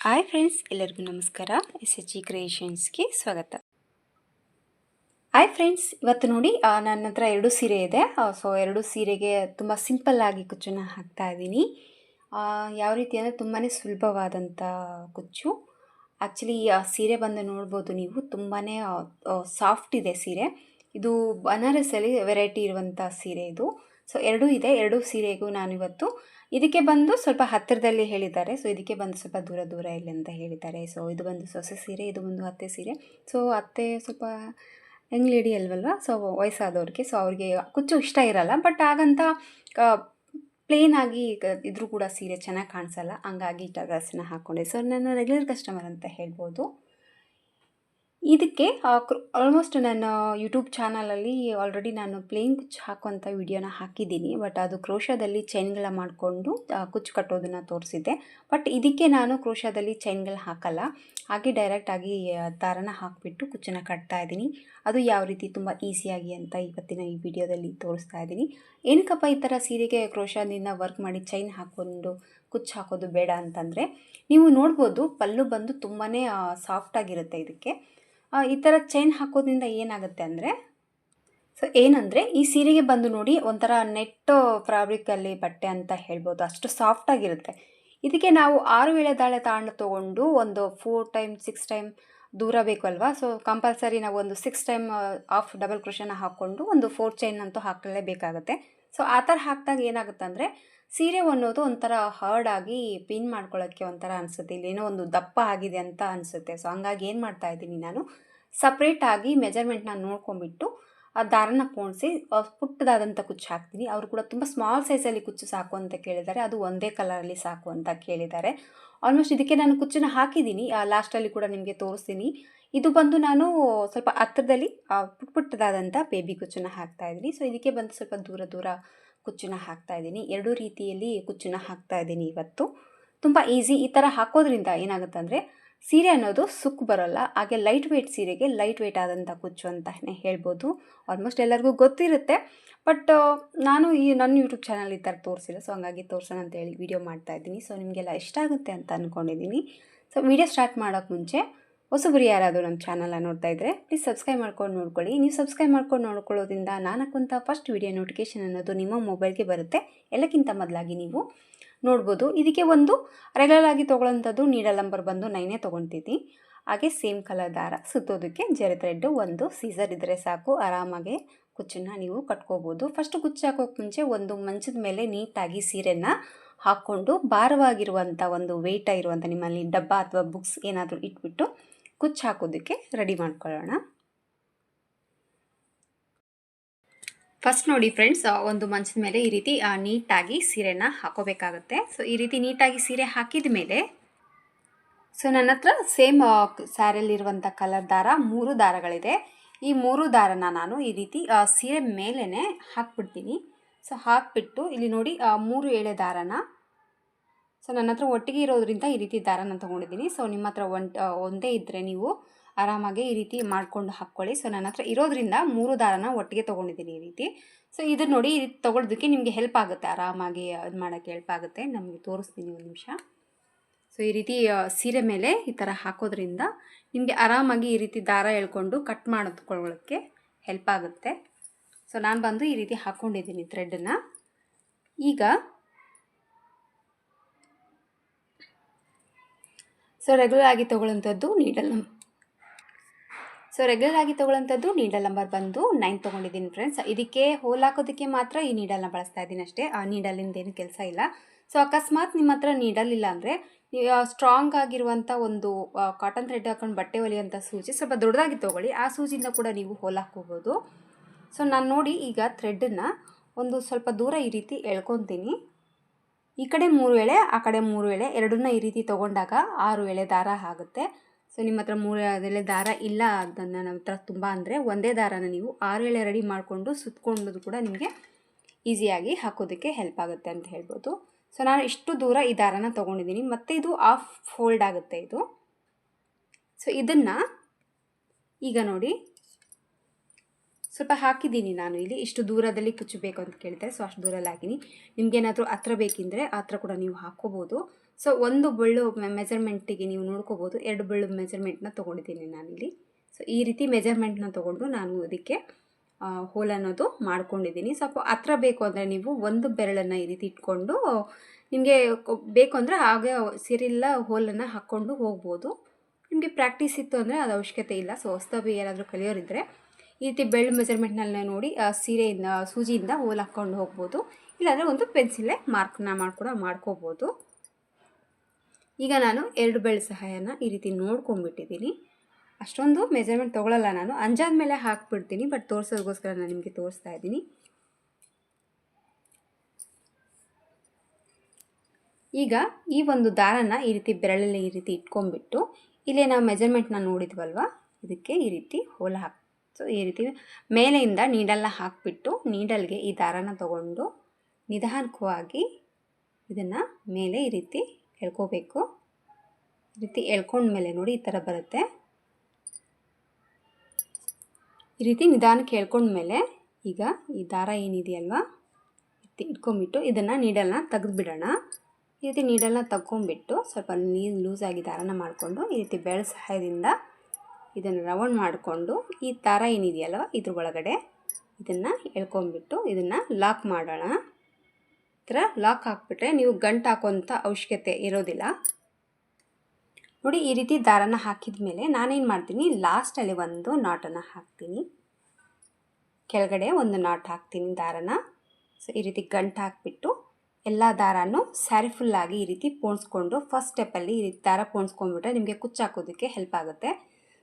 Hi friends, ಎಲ್ಲರಿಗೂ ನಮಸ್ಕಾರ. S H G ಕ್ರಿಯೇಷನ್ಸ್ಗೆ ಸ್ವಾಗತ. ಹಾಯ್ ಫ್ರೆಂಡ್ಸ್, ಇವತ್ತು ನೋಡಿ ನನ್ನ ಹತ್ರ ಎರಡು ಸೀರೆ ಇದೆ. ಸೊ, ಎರಡು ಸೀರೆಗೆ ತುಂಬ ಆಗಿ ಕುಚ್ಚನ್ನು ಹಾಕ್ತಾ ಇದ್ದೀನಿ. ಯಾವ ರೀತಿ ಅಂದರೆ ತುಂಬಾ ಸುಲಭವಾದಂಥ ಕುಚ್ಚು. ಆ್ಯಕ್ಚುಲಿ ಆ, ಸೀರೆ ಬಂದು ನೋಡ್ಬೋದು ನೀವು ತುಂಬಾ ಸಾಫ್ಟ್ ಇದೆ ಸೀರೆ. ಇದು ಬನಾರಸಲ್ಲಿ ವೆರೈಟಿ ಇರುವಂಥ ಸೀರೆ ಇದು. ಸೊ, ಎರಡೂ ಇದೆ. ಎರಡೂ ಸೀರೆಗೂ ನಾನಿವತ್ತು ಇದಕ್ಕೆ ಬಂದು ಸ್ವಲ್ಪ ಹತ್ತಿರದಲ್ಲಿ ಹೇಳಿದ್ದಾರೆ. ಸೊ ಇದಕ್ಕೆ ಬಂದು ಸ್ವಲ್ಪ ದೂರ ದೂರ ಇಲ್ಲಿ ಅಂತ ಹೇಳಿದ್ದಾರೆ. ಸೊ ಇದು ಬಂದು ಸೊಸೆ ಸೀರೆ, ಇದು ಬಂದು ಅತ್ತೆ ಸೀರೆ. ಸೊ ಅತ್ತೆ ಸ್ವಲ್ಪ ಯಂಗ್ ಲೇಡಿ ಅಲ್ವಲ್ವ? ಸೊ ವಯಸ್ಸಾದವ್ರಿಗೆ. ಸೊ ಅವ್ರಿಗೆ ಕುಚ್ಚು ಇಷ್ಟ ಇರಲ್ಲ. ಬಟ್ ಹಾಗಂತ ಪ್ಲೇನ್ ಆಗಿ ಇದ್ರೂ ಕೂಡ ಸೀರೆ ಚೆನ್ನಾಗಿ ಕಾಣಿಸಲ್ಲ. ಹಂಗಾಗಿ ಈ ಡ್ರೆಸ್ನ ಹಾಕ್ಕೊಂಡೆ ಸೊ ನನ್ನ ರೆಗ್ಯುಲರ್ ಕಸ್ಟಮರ್ ಅಂತ ಹೇಳ್ಬೋದು. ಇದಕ್ಕೆ ಆಲ್ಮೋಸ್ಟ್ ನನ್ನ ಯೂಟ್ಯೂಬ್ ಚಾನಲಲ್ಲಿ ಆಲ್ರೆಡಿ ನಾನು ಪ್ಲೇನ್ ಕುಚ್ಚು ಹಾಕುವಂಥ ವಿಡಿಯೋನ ಹಾಕಿದ್ದೀನಿ. ಬಟ್ ಅದು ಕ್ರೋಶದಲ್ಲಿ ಚೈನ್ಗಳ ಮಾಡಿಕೊಂಡು ಕುಚ್ಚು ಕಟ್ಟೋದನ್ನು ತೋರಿಸಿದ್ದೆ. ಬಟ್ ಇದಕ್ಕೆ ನಾನು ಕ್ರೋಶದಲ್ಲಿ ಚೈನ್ಗಳು ಹಾಕಲ್ಲ. ಹಾಗೆ ಡೈರೆಕ್ಟಾಗಿ ದಾರನ ಹಾಕಿಬಿಟ್ಟು ಕುಚ್ಚನ್ನು ಕಟ್ತಾ ಇದ್ದೀನಿ. ಅದು ಯಾವ ರೀತಿ ತುಂಬ ಈಸಿಯಾಗಿ ಅಂತ ಇವತ್ತಿನ ಈ ವಿಡಿಯೋದಲ್ಲಿ ತೋರಿಸ್ತಾ ಇದ್ದೀನಿ. ಏನಕ್ಕಪ್ಪ ಈ ಥರ ಸೀರೆಗೆ ಕ್ರೋಶದಿಂದ ವರ್ಕ್ ಮಾಡಿ ಚೈನ್ ಹಾಕ್ಕೊಂಡು ಕುಚ್ಚು ಹಾಕೋದು ಬೇಡ ಅಂತಂದರೆ, ನೀವು ನೋಡ್ಬೋದು ಪಲ್ಲು ಬಂದು ತುಂಬಾ ಸಾಫ್ಟಾಗಿರುತ್ತೆ ಇದಕ್ಕೆ. ಈ ಥರ ಚೈನ್ ಹಾಕೋದ್ರಿಂದ ಏನಾಗುತ್ತೆ ಅಂದರೆ ಸೊ ಏನಂದರೆ ಈ ಸೀರೆಗೆ ಬಂದು ನೋಡಿ ಒಂಥರ ನೆಟ್ ಫ್ಯಾಬ್ರಿಕಲ್ಲಿ ಬಟ್ಟೆ ಅಂತ ಹೇಳ್ಬೋದು. ಅಷ್ಟು ಸಾಫ್ಟಾಗಿರುತ್ತೆ ಇದಕ್ಕೆ ನಾವು ಆರು ವೇಳೆ ದಾಳೆ ತಾಂಡು ತೊಗೊಂಡು ಒಂದು ಫೋರ್ ಟೈಮ್ ಸಿಕ್ಸ್ ಟೈಮ್ ದೂರ ಬೇಕು ಅಲ್ವಾ? ಸೊ ಕಂಪಲ್ಸರಿ ನಾವು ಒಂದು ಸಿಕ್ಸ್ ಟೈಮ್ ಆಫ್ ಡಬಲ್ ಕ್ರೋಶನ ಹಾಕ್ಕೊಂಡು ಒಂದು ಫೋರ್ ಚೈನ್ ಅಂತೂ ಹಾಕಲೇಬೇಕಾಗುತ್ತೆ. ಸೊ ಆ ಥರ ಹಾಕಿದಾಗ ಏನಾಗುತ್ತೆ ಅಂದರೆ ಸೀರೆ ಅನ್ನೋದು ಒಂಥರ ಹರ್ಡ್ ಆಗಿ ಪಿನ್ ಮಾಡ್ಕೊಳ್ಳೋಕ್ಕೆ ಒಂಥರ ಅನಿಸುತ್ತೆ. ಇಲ್ಲೇನೋ ಒಂದು ದಪ್ಪ ಆಗಿದೆ ಅಂತ ಅನಿಸುತ್ತೆ. ಸೊ ಹಂಗಾಗಿ ಏನು ಮಾಡ್ತಾ ಇದ್ದೀನಿ ನಾನು ಸಪ್ರೇಟಾಗಿ ಮೆಜರ್ಮೆಂಟ್ನ ನೋಡ್ಕೊಂಬಿಟ್ಟು ಆ ದಾರನ ಪೋಣಿಸಿ ಪುಟ್ಟದಾದಂಥ ಕುಚ್ಚು ಹಾಕ್ತೀನಿ. ಅವರು ಕೂಡ ತುಂಬ ಸ್ಮಾಲ್ ಸೈಜಲ್ಲಿ ಕುಚ್ಚು ಸಾಕು ಅಂತ ಕೇಳಿದ್ದಾರೆ. ಅದು ಒಂದೇ ಕಲರಲ್ಲಿ ಸಾಕು ಅಂತ ಕೇಳಿದ್ದಾರೆ. ಆಲ್ಮೋಸ್ಟ್ ಇದಕ್ಕೆ ನಾನು ಕುಚ್ಚನ್ನ ಹಾಕಿದ್ದೀನಿ. ಲಾಸ್ಟಲ್ಲಿ ಕೂಡ ನಿಮಗೆ ತೋರಿಸ್ತೀನಿ. ಇದು ಬಂದು ನಾನು ಸ್ವಲ್ಪ ಹತ್ತಿರದಲ್ಲಿ ಆ, ಪುಟ್ಟ ಪುಟ್ಟದಾದಂಥ ಬೇಬಿ ಕುಚ್ಚನ್ನು ಹಾಕ್ತಾ ಇದ್ದೀನಿ. ಸೊ ಇದಕ್ಕೆ ಬಂದು ಸ್ವಲ್ಪ ದೂರ ದೂರ ಕುಚ್ಚನ್ನ ಹಾಕ್ತಾ ಇದ್ದೀನಿ. ಎರಡೂ ರೀತಿಯಲ್ಲಿ ಕುಚ್ಚನ್ನ ಹಾಕ್ತಾ ಇದ್ದೀನಿ ಇವತ್ತು. ತುಂಬ ಈಸಿ ಈ ಥರ ಹಾಕೋದ್ರಿಂದ ಏನಾಗುತ್ತೆ ಅಂದರೆ ಸೀರೆ ಅನ್ನೋದು ಸುಕ್ಕು ಬರೋಲ್ಲ. ಹಾಗೆ ಲೈಟ್ ವೆಯ್ಟ್ ಸೀರೆಗೆ ಲೈಟ್ ವೆಯ್ಟ್ ಆದಂಥ ಕುಚ್ಚು ಅಂತಲೇ ಹೇಳ್ಬೋದು. ಆಲ್ಮೋಸ್ಟ್ ಎಲ್ಲರಿಗೂ ಗೊತ್ತಿರುತ್ತೆ. ಬಟ್ ನಾನು ಈ ನನ್ನ ಯೂಟ್ಯೂಬ್ ಚಾನಲ್ ಈ ಥರ ತೋರಿಸಿಲ್ಲ. ಸೊ ಹಂಗಾಗಿ ತೋರ್ಸೋಣ ಅಂತೇಳಿ ವಿಡಿಯೋ ಮಾಡ್ತಾ ಇದ್ದೀನಿ. ಸೊ ನಿಮಗೆಲ್ಲ ಇಷ್ಟ ಆಗುತ್ತೆ ಅಂತ ಅಂದ್ಕೊಂಡಿದ್ದೀನಿ ಸೊ ವಿಡಿಯೋ ಸ್ಟಾರ್ಟ್ ಮಾಡೋಕ್ಕೆ ಮುಂಚೆ ಹೊಸಬರು ಯಾರಾದರೂ ನಮ್ಮ ಚಾನಲ್ನ ನೋಡ್ತಾ ಇದ್ದರೆ ಪ್ಲೀಸ್ ಸಬ್ಸ್ಕ್ರೈಬ್ ಮಾಡ್ಕೊಂಡು ನೋಡ್ಕೊಳ್ಳಿ. ನೀವು ಸಬ್ಸ್ಕ್ರೈಬ್ ಮಾಡ್ಕೊಂಡು ನೋಡ್ಕೊಳ್ಳೋದ್ರಿಂದ ನಾನಕ್ಕಂತ ಫಸ್ಟ್ ವಿಡಿಯೋ ನೋಟಿಫಿಕೇಶನ್ ಅನ್ನೋದು ನಿಮ್ಮ ಮೊಬೈಲ್ಗೆ ಬರುತ್ತೆ. ಎಲ್ಲಕ್ಕಿಂತ ಮೊದಲಾಗಿ ನೀವು ನೋಡ್ಬೋದು. ಇದಕ್ಕೆ ಒಂದು ರೆಗ್ಯುಲರ್ ಆಗಿ ತೊಗೊಳ್ಳೋಂಥದ್ದು ನೀಡಲ್ ನಂಬರ್ ಬಂದು ನೈನೇ ತೊಗೊತೀನಿ ಹಾಗೆ ಸೇಮ್ ಕಲರ್ ದಾರ ಸುತ್ತೋದಕ್ಕೆ ಜರಿ ಥ್ರೆಡ್ ಒಂದು ಸೀಸರ್ ಇದ್ದರೆ ಸಾಕು. ಆರಾಮಾಗಿ ಕುಚ್ಚನ್ನು ನೀವು ಕಟ್ಕೋಬೋದು. ಫಸ್ಟ್ ಕುಚ್ಚು ಹಾಕೋಕೆ ಮುಂಚೆ ಒಂದು ಮಂಚದ ಮೇಲೆ ನೀಟಾಗಿ ಸೀರೆನ ಹಾಕ್ಕೊಂಡು ಭಾರವಾಗಿರುವಂಥ ಒಂದು ವೆಯ್ಟ ಇರುವಂಥ ನಿಮ್ಮಲ್ಲಿ ಡಬ್ಬ ಅಥವಾ ಬುಕ್ಸ್ ಏನಾದರೂ ಇಟ್ಬಿಟ್ಟು ಕುಚ್ಚು ಹಾಕೋದಕ್ಕೆ ರೆಡಿ ಮಾಡ್ಕೊಳ್ಳೋಣ. ಫಸ್ಟ್ ನೋಡಿ ಫ್ರೆಂಡ್ಸ್ ಒಂದು ಮಂಚದ ಮೇಲೆ ಈ ರೀತಿ ನೀಟಾಗಿ ಸೀರೆನ ಹಾಕೋಬೇಕಾಗುತ್ತೆ. ಸೊ ಈ ರೀತಿ ನೀಟಾಗಿ ಸೀರೆ ಹಾಕಿದ ಮೇಲೆ ಸೊ ನನ್ನ ಹತ್ರ ಸೇಮ್ ಸ್ಯಾರಿಯಲ್ಲಿರುವಂಥ ಕಲರ್ ದಾರ ಮೂರು ದಾರಗಳಿದೆ. ಈ ಮೂರು ದಾರನ ನಾನು ಈ ರೀತಿ ಸೀರೆ ಮೇಲೇ ಹಾಕ್ಬಿಡ್ತೀನಿ. ಸೊ ಹಾಕ್ಬಿಟ್ಟು ಇಲ್ಲಿ ನೋಡಿ ಮೂರು ಎಳೆ ದಾರನ ಸೊ ನನ್ನ ಹತ್ರ ಒಟ್ಟಿಗೆ ಇರೋದ್ರಿಂದ ಈ ರೀತಿ ದಾರನ ತೊಗೊಂಡಿದ್ದೀನಿ. ಸೊ ನಿಮ್ಮ ಹತ್ರ ಒಂದೇ ಇದ್ದರೆ ನೀವು ಆರಾಮಾಗಿ ಈ ರೀತಿ ಮಾಡ್ಕೊಂಡು ಹಾಕ್ಕೊಳ್ಳಿ. ಸೊ ನನ್ನ ಹತ್ರ ಇರೋದ್ರಿಂದ ಮೂರು ದಾರನ ಒಟ್ಟಿಗೆ ತೊಗೊಂಡಿದ್ದೀನಿ ಈ ರೀತಿ. ಸೊ ಇದು ನೋಡಿ ಈ ರೀತಿ ತೊಗೊಳೋದಕ್ಕೆ ನಿಮಗೆ ಹೆಲ್ಪ್ ಆಗುತ್ತೆ. ಆರಾಮಾಗಿ ಇದು ಮಾಡೋಕ್ಕೆ ಹೆಲ್ಪ್ ಆಗುತ್ತೆ. ನಮಗೆ ತೋರಿಸ್ತೀನಿ ಒಂದು ನಿಮಿಷ. ಸೊ ಈ ರೀತಿ ಸೀರೆ ಮೇಲೆ ಈ ಥರ ಹಾಕೋದ್ರಿಂದ ನಿಮಗೆ ಆರಾಮಾಗಿ ಈ ರೀತಿ ದಾರ ಎಳ್ಕೊಂಡು ಕಟ್ ಮಾಡಿಕೊಳ್ಳೋಕ್ಕೆ ಹೆಲ್ಪ್ ಆಗುತ್ತೆ. ಸೊ ನಾನು ಬಂದು ಈ ರೀತಿ ಹಾಕ್ಕೊಂಡಿದ್ದೀನಿ ಥ್ರೆಡನ್ನು ಈಗ ಸೊ ರೆಗ್ಯುಲರ್ ಆಗಿ ತೊಗೊಳ್ಳೋಂಥದ್ದು ನೀಡಲ್ ನಂಬರ್ ಸೊ ರೆಗ್ಯುಲರ್ ಆಗಿ ತೊಗೊಳ್ಳೋಂಥದ್ದು ನೀಡಲ್ ನಂಬರ್ ಬಂದು ನೈನ್ ತೊಗೊಂಡಿದ್ದೀನಿ ಫ್ರೆಂಡ್ಸ್ ಇದಕ್ಕೆ ಹೋಲ್ ಹಾಕೋದಕ್ಕೆ ಮಾತ್ರ ಈ ನೀಡಲ್ನ ಬಳಸ್ತಾ ಇದ್ದೀನಿ ಅಷ್ಟೇ. ಆ ನೀಡಲಿಂದ ಏನು ಕೆಲಸ ಇಲ್ಲ. ಸೊ ಅಕಸ್ಮಾತ್ ನಿಮ್ಮ ಹತ್ರ ನೀಡಲ್ ಇಲ್ಲ ಅಂದರೆ ಸ್ಟ್ರಾಂಗ್ ಆಗಿರುವಂಥ ಒಂದು ಕಾಟನ್ ಥ್ರೆಡ್ ಹಾಕೊಂಡು ಬಟ್ಟೆ ಹೊಲಿಯುವಂಥ ಸೂಜಿ ಸ್ವಲ್ಪ ದೊಡ್ಡದಾಗಿ ತೊಗೊಳ್ಳಿ. ಆ ಸೂಜಿಯಿಂದ ಕೂಡ ನೀವು ಹೋಲ್ ಹಾಕೋಬೋದು ಸೊ ನಾನು ನೋಡಿ ಈಗ ಥ್ರೆಡ್ಡನ್ನು ಒಂದು ಸ್ವಲ್ಪ ದೂರ ಈ ರೀತಿ ಎಳ್ಕೊತೀನಿ. ಈ ಕಡೆ ಮೂರು ಎಳೆ, ಆ ಕಡೆ ಮೂರು ಎಳೆ, ಎರಡನ್ನ ಈ ರೀತಿ ತೊಗೊಂಡಾಗ ಆರು ಎಳೆ ದಾರ ಆಗುತ್ತೆ. ಸೊ ನಿಮ್ಮ ಹತ್ರ ಮೂರು ಎಳೆ ದಾರ ಇಲ್ಲ ಅದನ್ನು ನಮ್ಮ ಹತ್ರ ತುಂಬ ಅಂದರೆ ಒಂದೇ ದಾರನ ನೀವು ಆರು ಎಳೆ ರೆಡಿ ಮಾಡಿಕೊಂಡು ಸುತ್ತಕೊಂಡು ಕೂಡ ನಿಮಗೆ ಈಸಿಯಾಗಿ ಹಾಕೋದಕ್ಕೆ ಹೆಲ್ಪ್ ಆಗುತ್ತೆ ಅಂತ ಹೇಳ್ಬೋದು. ಸೊ ನಾನು ಇಷ್ಟು ದೂರ ಈ ದಾರನ ತೊಗೊಂಡಿದ್ದೀನಿ. ಮತ್ತು ಇದು ಆಫ್ ಫೋಲ್ಡ್ ಆಗುತ್ತೆ ಇದು. ಸೊ ಇದನ್ನು ಈಗ ನೋಡಿ. ಸ್ವಲ್ಪ ಹಾಕಿದ್ದೀನಿ ನಾನು ಇಲ್ಲಿ. ಇಷ್ಟು ದೂರದಲ್ಲಿ ಕುಚ್ಚಬೇಕು ಅಂತ ಕೇಳ್ತಾರೆ. ಸೊ ಅಷ್ಟು ದೂರಲ್ಲಿ ಹಾಕಿನಿ ನಿಮಗೇನಾದರೂ ಹತ್ರ ಬೇಕಿದ್ರೆ ಆ ಥರ ಕೂಡ ನೀವು ಹಾಕ್ಕೋಬೋದು. ಸೊ ಒಂದು ಬಳ್ಳು ಮೆಜರ್ಮೆಂಟಿಗೆ ನೀವು ನೋಡ್ಕೋಬೋದು. ಎರಡು ಬಳ್ಳು ಮೆಜರ್ಮೆಂಟ್ನ ತೊಗೊಂಡಿದ್ದೀನಿ ನಾನಿಲ್ಲಿ ಸೊ ಈ ರೀತಿ ಮೆಜರ್ಮೆಂಟ್ನ ತೊಗೊಂಡು ನಾನು ಅದಕ್ಕೆ ಹೋಲ್ ಅನ್ನೋದು ಮಾಡ್ಕೊಂಡಿದ್ದೀನಿ. ಸ್ವಲ್ಪ ಹತ್ರ ಬೇಕು ಅಂದರೆ ನೀವು ಒಂದು ಬೆರಳನ್ನು ಈ ರೀತಿ ಇಟ್ಕೊಂಡು, ನಿಮಗೆ ಬೇಕು ಅಂದರೆ ಹಾಗೆ ಸಿರಿಲ್ಲ ಹೋಲನ್ನು ಹಾಕ್ಕೊಂಡು ಹೋಗ್ಬೋದು. ನಿಮಗೆ ಪ್ರಾಕ್ಟೀಸ್ ಇತ್ತು ಅಂದರೆ ಅದು ಅವಶ್ಯಕತೆ ಇಲ್ಲ. ಸೊ ಹೊಸ್ತಾಬಿ ಯಾರಾದರೂ ಕಲಿಯೋರಿದ್ದರೆ ಈ ರೀತಿ ಬೆಳ್ಳು ಮೆಜರ್ಮೆಂಟ್ನೆಲ್ಲ ನೋಡಿ ಸೀರೆಯಿಂದ, ಸೂಜಿಯಿಂದ ಹೋಲ್ ಹಾಕ್ಕೊಂಡು ಹೋಗ್ಬೋದು. ಇಲ್ಲಾಂದರೆ ಒಂದು ಪೆನ್ಸಿಲೇ ಮಾರ್ಕ್ನ ಮಾಡ್ಕೊಡ ಮಾಡ್ಕೋಬೋದು. ಈಗ ನಾನು ಎರಡು ಬೆಳ್ಳು ಸಹಾಯನ ಈ ರೀತಿ ನೋಡ್ಕೊಂಡ್ಬಿಟ್ಟಿದ್ದೀನಿ. ಅಷ್ಟೊಂದು ಮೆಜರ್ಮೆಂಟ್ ತೊಗೊಳಲ್ಲ ನಾನು. ಅಂಜಾದ ಮೇಲೆ ಹಾಕ್ಬಿಡ್ತೀನಿ, ಬಟ್ ತೋರಿಸೋದಕ್ಕೋಸ್ಕರ ನಾನು ನಿಮಗೆ ತೋರಿಸ್ತಾ ಇದ್ದೀನಿ. ಈಗ ಈ ಒಂದು ದಾರನ ಈ ರೀತಿ ಬೆರಳಲ್ಲಿ ಈ ರೀತಿ ಇಟ್ಕೊಂಡ್ಬಿಟ್ಟು ಇಲ್ಲೇ ನಾವು ಮೆಜರ್ಮೆಂಟ್ನ ನೋಡಿದ್ವಲ್ವ? ಇದಕ್ಕೆ ಈ ರೀತಿ ಹೋಲ ಹಾಕಿ ಸೊ ಈ ರೀತಿ ಮೇಲೆಯಿಂದ ನೀಡಲ್ನ ಹಾಕಿಬಿಟ್ಟು ನೀಡಲ್ಗೆ ಈ ದಾರನ ತಗೊಂಡು ನಿಧಾನಕವಾಗಿ ಇದನ್ನು ಮೇಲೆ ಈ ರೀತಿ ಎಳ್ಕೋಬೇಕು. ಈ ರೀತಿ ಎಳ್ಕೊಂಡ್ಮೇಲೆ ನೋಡಿ ಈ ಥರ ಬರುತ್ತೆ. ಈ ರೀತಿ ನಿಧಾನಕ್ಕೆ ಎಳ್ಕೊಂಡ್ಮೇಲೆ ಈಗ ಈ ದಾರ ಏನಿದೆಯಲ್ವಾ? ಇಟ್ಕೊಂಬಿಟ್ಟು ಇದನ್ನು ನೀಡಲ್ನ ತೆಗೆದುಬಿಡೋಣ. ಈ ರೀತಿ ನೀಡಲ್ನ ತಗೊಂಬಿಟ್ಟು ಸ್ವಲ್ಪ ನೀರು ಲೂಸಾಗಿ ದಾರನ ಮಾಡಿಕೊಂಡು ಈ ರೀತಿ ಬೆಳೆ ಸಹಾಯದಿಂದ ಇದನ್ನು ರೌಂಡ್ ಮಾಡಿಕೊಂಡು ಈ ದಾರ ಏನಿದೆಯಲ್ವ ಇದ್ರ ಒಳಗಡೆ ಇದನ್ನು ಎಳ್ಕೊಂಬಿಟ್ಟು ಇದನ್ನು ಲಾಕ್ ಮಾಡೋಣ. ಥರ ಲಾಕ್ ಹಾಕಿಬಿಟ್ರೆ ನೀವು ಗಂಟು ಹಾಕೋಂಥ ಅವಶ್ಯಕತೆ ಇರೋದಿಲ್ಲ. ನೋಡಿ ಈ ರೀತಿ ದಾರನ ಹಾಕಿದ ಮೇಲೆ ನಾನೇನು ಮಾಡ್ತೀನಿ ಲಾಸ್ಟಲ್ಲಿ ಒಂದು ನಾಟನ್ನು ಹಾಕ್ತೀನಿ. ಕೆಳಗಡೆ ಒಂದು ನಾಟ್ ಹಾಕ್ತೀನಿ ದಾರನ. ಸೊ ಈ ರೀತಿ ಗಂಟು ಹಾಕಿಬಿಟ್ಟು ಎಲ್ಲ ದಾರನೂ ಸ್ಯಾರಿ ಫುಲ್ಲಾಗಿ ಈ ರೀತಿ ಪೋಣಿಸ್ಕೊಂಡು ಫಸ್ಟ್ ಸ್ಟೆಪ್ಪಲ್ಲಿ ಈ ರೀತಿ ದಾರ ಪೋಣಿಸ್ಕೊಂಡ್ಬಿಟ್ರೆ ನಿಮಗೆ ಕುಚ್ಚಾಕೋದಕ್ಕೆ ಹೆಲ್ಪ್ ಆಗುತ್ತೆ.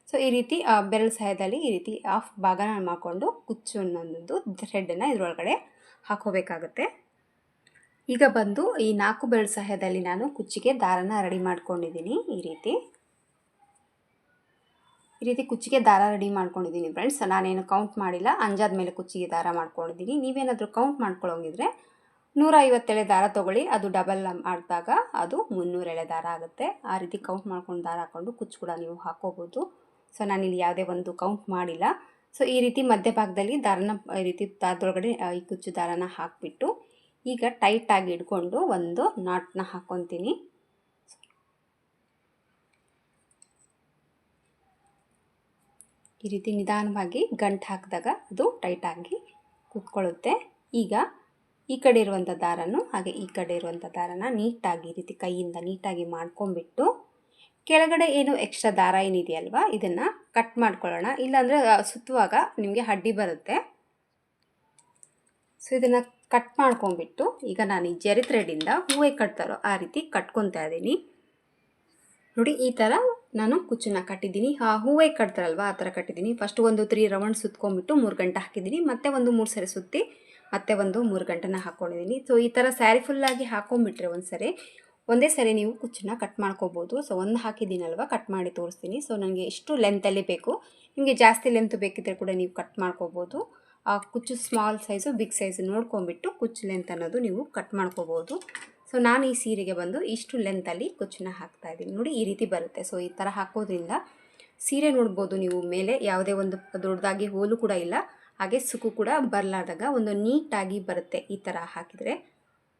ಸೊ ಈ ರೀತಿ ಬೆರಳು ಸಹಾಯದಲ್ಲಿ ಈ ರೀತಿ ಆಫ್ ಭಾಗನ ಮಾಡಿಕೊಂಡು ಕುಚ್ಚು ಅನ್ನೋದು ಥ್ರೆಡ್ಡನ್ನು ಇದರೊಳಗಡೆ ಹಾಕೋಬೇಕಾಗುತ್ತೆ ಈಗ ಬಂದು ಈ ನಾಲ್ಕು ಬೆರಳು ಸಹಾಯದಲ್ಲಿ ನಾನು ಕುಚ್ಚಿಗೆ ದಾರನ ರೆಡಿ ಮಾಡ್ಕೊಂಡಿದ್ದೀನಿ ಈ ರೀತಿ. ಈ ರೀತಿ ಕುಚ್ಚಿಗೆ ದಾರ ರೆಡಿ ಮಾಡ್ಕೊಂಡಿದ್ದೀನಿ ಫ್ರೆಂಡ್ಸ್ ನಾನೇನು ಕೌಂಟ್ ಮಾಡಿಲ್ಲ. ಅಂಜಾದ ಮೇಲೆ ಕುಚ್ಚಿಗೆ ದಾರ ಮಾಡ್ಕೊಂಡಿದ್ದೀನಿ. ನೀವೇನಾದರೂ ಕೌಂಟ್ ಮಾಡ್ಕೊಳ್ಳೋಂಗಿದ್ರೆ ನೂರ ಐವತ್ತೆಳೆ ದಾರ ತೊಗೊಳ್ಳಿ. ಅದು ಡಬಲ್ ಮಾಡಿದಾಗ ಅದು ಮುನ್ನೂರು ಎಳೆ ದಾರ ಆಗುತ್ತೆ. ಆ ರೀತಿ ಕೌಂಟ್ ಮಾಡ್ಕೊಂಡು ದಾರ ಹಾಕ್ಕೊಂಡು ಕುಚ್ಚು ಕೂಡ ನೀವು ಹಾಕೋಬೋದು ಸೊ ಇಲ್ಲಿ ಯಾವುದೇ ಒಂದು ಕೌಂಟ್ ಮಾಡಿಲ್ಲ. ಸೊ ಈ ರೀತಿ ಮಧ್ಯಭಾಗದಲ್ಲಿ ದಾರನ ಈ ರೀತಿ ದಾರದೊಳಗಡೆ ಈ ಕುಚ್ಚು ದಾರನ ಹಾಕಿಬಿಟ್ಟು ಈಗ ಟೈಟಾಗಿ ಇಟ್ಕೊಂಡು ಒಂದು ನಾಟ್ನ ಹಾಕ್ಕೊತೀನಿ ಈ ರೀತಿ ನಿಧಾನವಾಗಿ ಗಂಟು ಹಾಕಿದಾಗ ಅದು ಟೈಟಾಗಿ ಕೂತ್ಕೊಳ್ಳುತ್ತೆ. ಈಗ ಈ ಕಡೆ ಇರುವಂಥ ದಾರನು ಹಾಗೆ ಈ ಕಡೆ ಇರುವಂಥ ದಾರನ ನೀಟಾಗಿ ಈ ರೀತಿ ಕೈಯಿಂದ ನೀಟಾಗಿ ಮಾಡ್ಕೊಂಬಿಟ್ಟು ಕೆಳಗಡೆ ಏನು ಎಕ್ಸ್ಟ್ರಾ ದಾರ ಏನಿದೆಯಲ್ವಾ? ಇದನ್ನು ಕಟ್ ಮಾಡ್ಕೊಳ್ಳೋಣ. ಇಲ್ಲಾಂದರೆ ಸುತ್ತುವಾಗ ನಿಮಗೆ ಅಡ್ಡಿ ಬರುತ್ತೆ. ಸೊ ಇದನ್ನು ಕಟ್ ಮಾಡ್ಕೊಂಡ್ಬಿಟ್ಟು, ಈಗ ನಾನು ಈ ಜರಿ ಥ್ರೆಡ್ಡಿಂದ ಹೂವೆ ಕಟ್ತಾರೋ ಆ ರೀತಿ ಕಟ್ಕೊತಾ ಇದ್ದೀನಿ. ನೋಡಿ, ಈ ಥರ ನಾನು ಕುಚ್ಚನ್ನ ಕಟ್ಟಿದ್ದೀನಿ. ಆ ಹೂವೆ ಕಟ್ತಾರಲ್ವ, ಆ ಥರ ಕಟ್ಟಿದ್ದೀನಿ. ಫಸ್ಟ್ ಒಂದು ತ್ರೀ ರೌಂಡ್ ಸುತ್ಕೊಂಡ್ಬಿಟ್ಟು ಮೂರು ಗಂಟೆ ಹಾಕಿದ್ದೀನಿ. ಮತ್ತೆ ಒಂದು ಮೂರು ಸರಿ ಸುತ್ತಿ, ಮತ್ತೆ ಒಂದು ಮೂರು ಗಂಟೆನ ಹಾಕ್ಕೊಂಡಿದ್ದೀನಿ ಸೊ ಈ ಥರ ಸ್ಯಾರಿ ಫುಲ್ಲಾಗಿ ಹಾಕೊಂಡ್ಬಿಟ್ರೆ ಒಂದು ಸರಿ ಒಂದೇ ಸರಿ ನೀವು ಕುಚ್ಚನ್ನ ಕಟ್ ಮಾಡ್ಕೋಬೋದು. ಸೊ ಒಂದು ಹಾಕಿದ್ದೀನಲ್ವ ಕಟ್ ಮಾಡಿ ತೋರಿಸ್ತೀನಿ. ಸೊ ನನಗೆ ಎಷ್ಟು ಲೆಂತಲ್ಲಿ ಬೇಕು. ನಿಮಗೆ ಜಾಸ್ತಿ ಲೆಂತ್ ಬೇಕಿದ್ದರೆ ಕೂಡ ನೀವು ಕಟ್ ಮಾಡ್ಕೋಬೋದು. ಆ ಕುಚ್ಚು ಸ್ಮಾಲ್ ಸೈಜು ಬಿಗ್ ಸೈಜು ನೋಡ್ಕೊಂಬಿಟ್ಟು ಕುಚ್ಚು ಲೆಂತ್ ಅನ್ನೋದು ನೀವು ಕಟ್ ಮಾಡ್ಕೋಬೋದು. ಸೊ ನಾನು ಈ ಸೀರೆಗೆ ಬಂದು ಇಷ್ಟು ಲೆಂತಲ್ಲಿ ಕುಚ್ಚನ್ನ ಹಾಕ್ತಾ ಇದ್ದೀನಿ. ನೋಡಿ, ಈ ರೀತಿ ಬರುತ್ತೆ. ಸೊ ಈ ಥರ ಹಾಕೋದ್ರಿಂದ ಸೀರೆ ನೋಡ್ಬೋದು ನೀವು ಮೇಲೆ. ಯಾವುದೇ ಒಂದು ದೊಡ್ಡದಾಗಿ ಹೋಲು ಕೂಡ ಇಲ್ಲ. ಹಾಗೆ ಸುಕ್ಕು ಕೂಡ ಬರಲಾರ್ದಾಗ ಒಂದು ನೀಟಾಗಿ ಬರುತ್ತೆ ಈ ಥರ ಹಾಕಿದರೆ.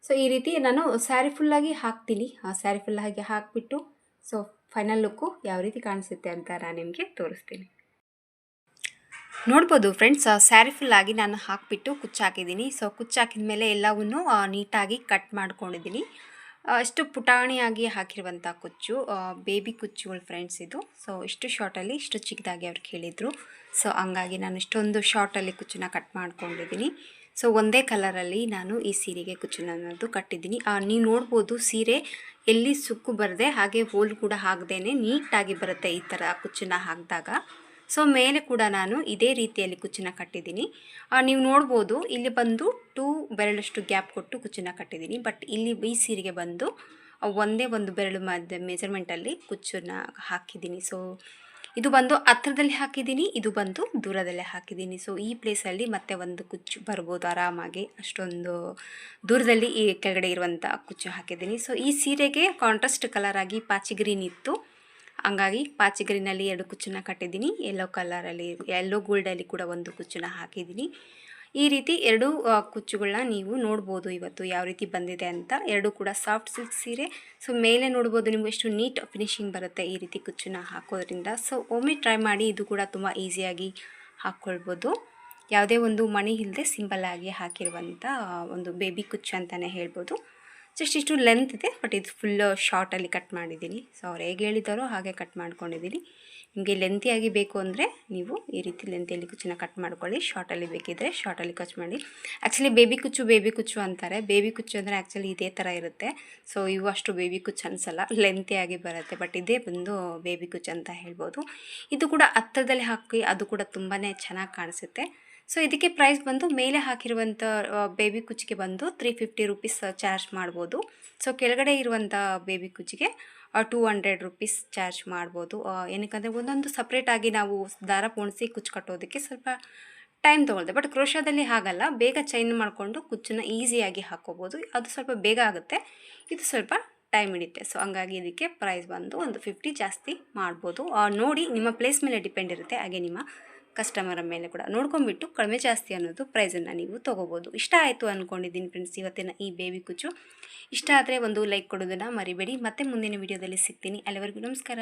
ಸೊ ಈ ರೀತಿ ನಾನು ಸ್ಯಾರಿ ಫುಲ್ಲಾಗಿ ಹಾಕ್ತೀನಿ. ಆ ಸ್ಯಾರಿ ಫುಲ್ಲಾಗಿ ಹಾಕಿಬಿಟ್ಟು ಸೊ ಫೈನಲ್ ಲುಕ್ಕು ಯಾವ ರೀತಿ ಕಾಣಿಸುತ್ತೆ ಅಂತ ನಾನು ನಿಮಗೆ ತೋರಿಸ್ತೀನಿ. ನೋಡ್ಬೋದು ಫ್ರೆಂಡ್ಸ್ ಸ್ಯಾರಿ ಫುಲ್ಲಾಗಿ ನಾನು ಹಾಕಿಬಿಟ್ಟು ಕುಚ್ಚು ಹಾಕಿದ್ದೀನಿ ಸೊ ಕುಚ್ಚು ಹಾಕಿದ ಮೇಲೆ ಎಲ್ಲವನ್ನೂ ನೀಟಾಗಿ ಕಟ್ ಮಾಡ್ಕೊಂಡಿದ್ದೀನಿ. ಅಷ್ಟು ಪುಟಾಣಿಯಾಗಿ ಹಾಕಿರುವಂಥ ಕುಚ್ಚು ಬೇಬಿ ಕುಚ್ಚುಗಳು ಫ್ರೆಂಡ್ಸ್ ಇದು. ಸೊ ಇಷ್ಟು ಶಾರ್ಟಲ್ಲಿ ಇಷ್ಟು ಚಿಕ್ಕದಾಗಿ ಅವ್ರು ಕೇಳಿದರು. ಸೊ ಹಂಗಾಗಿ ನಾನು ಇಷ್ಟೊಂದು ಶಾರ್ಟಲ್ಲಿ ಕುಚ್ಚನ್ನ ಕಟ್ ಮಾಡ್ಕೊಂಡಿದ್ದೀನಿ. ಸೊ ಒಂದೇ ಕಲರಲ್ಲಿ ನಾನು ಈ ಸೀರೆಗೆ ಕುಚ್ಚನ್ನ ಕಟ್ಟಿದ್ದೀನಿ. ನೀವು ನೋಡ್ಬೋದು ಸೀರೆ ಎಲ್ಲಿ ಸುಕ್ಕು ಬರದೆ ಹಾಗೆ ಹೋಲ್ ಕೂಡ ಹಾಕ್ದೇನೆ ನೀಟಾಗಿ ಬರುತ್ತೆ ಈ ಥರ ಕುಚ್ಚನ್ನ ಹಾಕಿದಾಗ. ಸೊ ಮೇಲೆ ಕೂಡ ನಾನು ಇದೇ ರೀತಿಯಲ್ಲಿ ಕುಚ್ಚನ್ನ ಕಟ್ಟಿದ್ದೀನಿ. ನೀವು ನೋಡ್ಬೋದು ಇಲ್ಲಿ ಬಂದು ಟೂ ಬೆರಳಷ್ಟು ಗ್ಯಾಪ್ ಕೊಟ್ಟು ಕುಚ್ಚನ್ನ ಕಟ್ಟಿದ್ದೀನಿ. ಬಟ್ ಇಲ್ಲಿ ಈ ಸೀರೆಗೆ ಬಂದು ಒಂದೇ ಒಂದು ಬೆರಳು ಮಧ್ಯ ಮೆಜರ್ಮೆಂಟಲ್ಲಿ ಕುಚ್ಚನ್ನ ಹಾಕಿದ್ದೀನಿ. ಸೊ ಇದು ಬಂದು ಹತ್ರದಲ್ಲಿ ಹಾಕಿದ್ದೀನಿ, ಇದು ಬಂದು ದೂರದಲ್ಲೇ ಹಾಕಿದ್ದೀನಿ. ಸೊ ಈ ಪ್ಲೇಸಲ್ಲಿ ಮತ್ತೆ ಒಂದು ಕುಚ್ಚು ಬರ್ಬೋದು, ಆರಾಮಾಗಿ ಅಷ್ಟೊಂದು ದೂರದಲ್ಲಿ ಈ ಕೆಳಗಡೆ ಇರುವಂಥ ಕುಚ್ಚು ಹಾಕಿದ್ದೀನಿ. ಸೊ ಈ ಸೀರೆಗೆ ಕಾಂಟ್ರಾಸ್ಟ್ ಕಲರ್ ಆಗಿ ಪಾಚಿ ಗ್ರೀನ್ ಇತ್ತು. ಹಂಗಾಗಿ ಪಾಚಿ ಗ್ರೀನಲ್ಲಿ ಎರಡು ಕುಚ್ಚನ್ನ ಕಟ್ಟಿದ್ದೀನಿ. ಯೆಲ್ಲೋ ಕಲರಲ್ಲಿ ಯೆಲ್ಲೋ ಗೋಲ್ಡಲ್ಲಿ ಕೂಡ ಒಂದು ಕುಚ್ಚನ್ನ ಹಾಕಿದ್ದೀನಿ. ಈ ರೀತಿ ಎರಡು ಕುಚ್ಚುಗಳನ್ನ ನೀವು ನೋಡ್ಬೋದು ಇವತ್ತು ಯಾವ ರೀತಿ ಬಂದಿದೆ ಅಂತ. ಎರಡು ಕೂಡ ಸಾಫ್ಟ್ ಸಿಲ್ಕ್ ಸೀರೆ. ಸೊ ಮೇಲೆ ನೋಡ್ಬೋದು ನಿಮ್ಗೆ ಎಷ್ಟು ನೀಟ್ ಫಿನಿಶಿಂಗ್ ಬರುತ್ತೆ ಈ ರೀತಿ ಕುಚ್ಚನ್ನ ಹಾಕೋದ್ರಿಂದ. ಸೊ ಒಮ್ಮೆ ಟ್ರೈ ಮಾಡಿ ಇದು ಕೂಡ ತುಂಬ ಈಸಿಯಾಗಿ ಹಾಕ್ಕೊಳ್ಬೋದು. ಯಾವುದೇ ಒಂದು ಮಣಿ ಇಲ್ಲದೆ ಆಗಿ ಹಾಕಿರುವಂಥ ಒಂದು ಬೇಬಿ ಕುಚ್ಚು ಅಂತಲೇ ಹೇಳ್ಬೋದು. ಜಸ್ಟ್ ಇಷ್ಟು ಲೆಂತ್ ಇದೆ ಬಟ್ ಇದು ಫುಲ್ ಶಾರ್ಟಲ್ಲಿ ಕಟ್ ಮಾಡಿದ್ದೀನಿ. ಸೊ ಅವ್ರು ಹೇಗೆ ಹೇಳಿದಾರೋ ಹಾಗೆ ಕಟ್ ಮಾಡ್ಕೊಂಡಿದ್ದೀನಿ. ನಿಮಗೆ ಲೆಂತಿಯಾಗಿ ಬೇಕು ಅಂದರೆ ನೀವು ಈ ರೀತಿ ಲೆಂತಿಯಲ್ಲಿ ಕುಚ್ಚನ್ನ ಕಟ್ ಮಾಡ್ಕೊಳ್ಳಿ. ಶಾರ್ಟಲ್ಲಿ ಬೇಕಿದ್ದರೆ ಶಾರ್ಟಲ್ಲಿ ಕಚ್ ಮಾಡಿ. ಆ್ಯಕ್ಚುಲಿ ಬೇಬಿ ಕುಚ್ಚು ಬೇಬಿ ಕುಚ್ಚು ಅಂತಾರೆ. ಬೇಬಿ ಕುಚ್ಚು ಅಂದರೆ ಆ್ಯಕ್ಚುಲಿ ಇದೇ ಥರ ಇರುತ್ತೆ. ಸೊ ಇವು ಅಷ್ಟು ಬೇಬಿ ಕುಚ್ಚು ಅನಿಸಲ್ಲ. ಲೆಂತಿಯಾಗಿ ಬರುತ್ತೆ ಬಟ್ ಇದೇ ಬಂದು ಬೇಬಿ ಕುಚ್ಚು ಅಂತ ಹೇಳ್ಬೋದು. ಇದು ಕೂಡ ಹತ್ತಿರದಲ್ಲಿ ಹಾಕಿ, ಅದು ಕೂಡ ತುಂಬಾ ಚೆನ್ನಾಗಿ ಕಾಣಿಸುತ್ತೆ. ಸೊ ಇದಕ್ಕೆ ಪ್ರೈಸ್ ಬಂದು ಮೇಲೆ ಹಾಕಿರುವಂಥ ಬೇಬಿ ಕುಚ್ಚಿಗೆ ಬಂದು ತ್ರೀ ಫಿಫ್ಟಿ ರುಪೀಸ್ ಚಾರ್ಜ್ ಮಾಡ್ಬೋದು. ಸೊ ಕೆಳಗಡೆ ಇರುವಂಥ ಬೇಬಿ ಕುಚ್ಚಿಗೆ ಟೂ ಹಂಡ್ರೆಡ್ ರುಪೀಸ್ ಚಾರ್ಜ್ ಮಾಡ್ಬೋದು. ಏನಕ್ಕಂದರೆ ಒಂದೊಂದು ಸಪ್ರೇಟಾಗಿ ನಾವು ದಾರ ಪೋಣಿಸಿ ಕುಚ್ಚು ಕಟ್ಟೋದಕ್ಕೆ ಸ್ವಲ್ಪ ಟೈಮ್ ತೊಗೊಳುತ್ತೆ ಬಟ್ ಕ್ರೋಶಾದಲ್ಲಿ ಹಾಗಲ್ಲ. ಬೇಗ ಚೈನ್ ಮಾಡಿಕೊಂಡು ಕುಚ್ಚನ್ನ ಈಸಿಯಾಗಿ ಹಾಕೋಬೋದು. ಅದು ಸ್ವಲ್ಪ ಬೇಗ ಆಗುತ್ತೆ. ಇದು ಸ್ವಲ್ಪ ಟೈಮ್ ಹಿಡಿಯುತ್ತೆ. ಸೊ ಹಂಗಾಗಿ ಇದಕ್ಕೆ ಪ್ರೈಸ್ ಬಂದು ಒಂದು ಫಿಫ್ಟಿ ಜಾಸ್ತಿ ಮಾಡ್ಬೋದು. ನೋಡಿ ನಿಮ್ಮ ಪ್ಲೇಸ್ ಮೇಲೆ ಡಿಪೆಂಡ್ ಇರುತ್ತೆ. ಹಾಗೆ ನಿಮ್ಮ ಕಸ್ಟಮರ ಮೇಲೆ ಕೂಡ ನೋಡ್ಕೊಂಬಿಟ್ಟು ಕಡಿಮೆ ಜಾಸ್ತಿ ಅನ್ನೋದು ಪ್ರೈಸನ್ನು ನೀವು ತೊಗೋಬೋದು. ಇಷ್ಟ ಆಯಿತು ಅಂದ್ಕೊಂಡಿದ್ದೀನಿ ಫ್ರೆಂಡ್ಸ್ ಇವತ್ತಿನ ಈ ಬೇಬಿ ಕುಚ್ಚು. ಇಷ್ಟ ಆದರೆ ಒಂದು ಲೈಕ್ ಕೊಡೋದನ್ನು ಮರಿಬೇಡಿ. ಮತ್ತೆ ಮುಂದಿನ ವಿಡಿಯೋದಲ್ಲಿ ಸಿಗ್ತೀನಿ. ಅಲ್ಲಿವರೆಗೂ ನಮಸ್ಕಾರ.